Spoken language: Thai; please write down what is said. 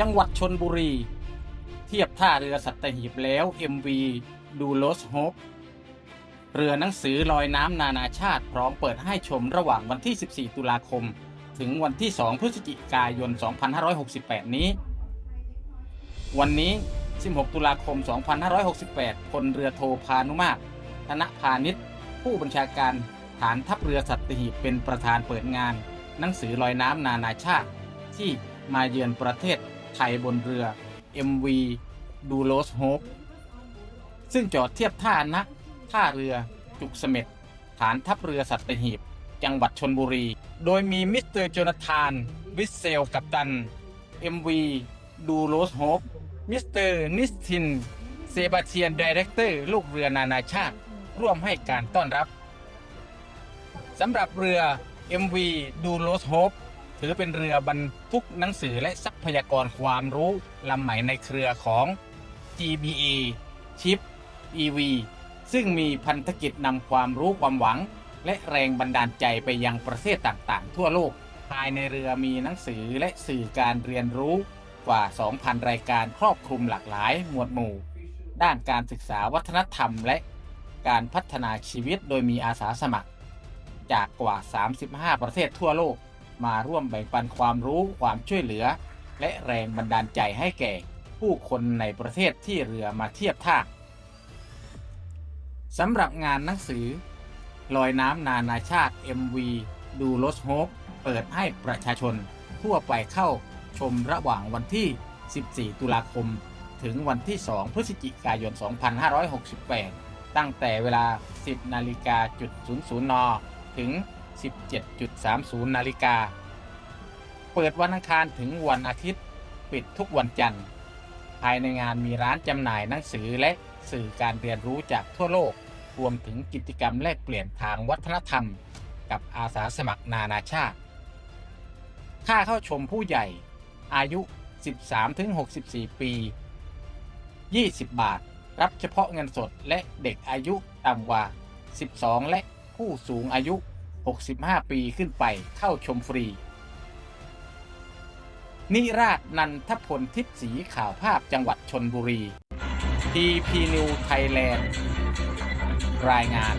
จังหวัดชนบุรี เทียบท่าเรือสัตหีบแล้ว MV ดูโลสโฮปเรือหนังสือลอยน้ำนานาชาติพร้อมเปิดให้ชมระหว่างวันที่ 14 ตุลาคม ถึงวันที่ 2 พฤศจิกายน 2568 นี้ วันนี้ 16 ตุลาคม 2568 พลเรือโทพานุมาตรธนพาณิชย์ ผู้บัญชาการฐานทัพเรือสัตหีบเป็นประธานเปิดงาน หนังสือลอยน้ำนานาชาติที่มาเยือนประเทศ ไทยบนเรือ MV ดูโลสโฮปซึ่งจอดเทียบท่านักท่าเรือจุกเสม็ดฐานทัพเรือสัตหีบ จังหวัดชนบุรี โดยมีมิสเตอร์โจนาธาน วิสเซลกัปตัน MV ดูโลสโฮปมิสเตอร์นิสติน เซบาเทียนดีเรคเตอร์ลูกเรือนานาชาติ ร่วมให้การต้อนรับสำหรับเรือ MV ดูโลสโฮป ถือเป็นเรือบรรทุกหนังสือและทรัพยากรความรู้ลำใหม่ในเครือของ GBA Chip EV ซึ่งมีพันธกิจนำความรู้ความหวัง และแรงบันดาลใจไปยังประเทศต่างๆ ทั่วโลก ภายในเรือมีหนังสือและสื่อการเรียนรู้กว่า 2,000 รายการครอบคลุมหลากหลายหมวดหมู่ ด้านการศึกษาวัฒนธรรมและการพัฒนาชีวิตโดยมีอาสาสมัคร จากกว่า 35 ประเทศทั่วโลก มาร่วมแบ่งปันความรู้ความช่วยเหลือ และแรงบันดาลใจให้แก่ผู้คนในประเทศที่เรือมาเทียบท่าสำหรับงานหนังสือ ลอยน้ำนานาชาติ MV ดูลสโฮปเปิดให้ประชาชน ทั่วไปเข้าชมระหว่างวันที่ 14 ตุลาคม ถึงวันที่ 2 พฤศจิกายน 2568 ตั้งแต่เวลา 10 นาฬิกาจุด00น ถึง 17.30 นาฬิกา เปิดวันอังคารถึงวันอาทิตย์ ปิดทุกวันจันทร์ ภายในงานมีร้านจำหน่ายหนังสือและสื่อการเรียนรู้จากทั่วโลก รวมถึงกิจกรรมแลกเปลี่ยนทางวัฒนธรรม กับอาสาสมัครนานาชาติ ค่าเข้าชมผู้ใหญ่ อายุ 13-64 ปี 20 บาท รับเฉพาะเงินสดและเด็กอายุต่ำกว่า 12 และผู้สูงอายุ 65 ปีขึ้นไปเข้าชมฟรี นิราชนันทพลทิพย์สีข่าวภาพจังหวัดชนบุรี TP New Thailand รายงาน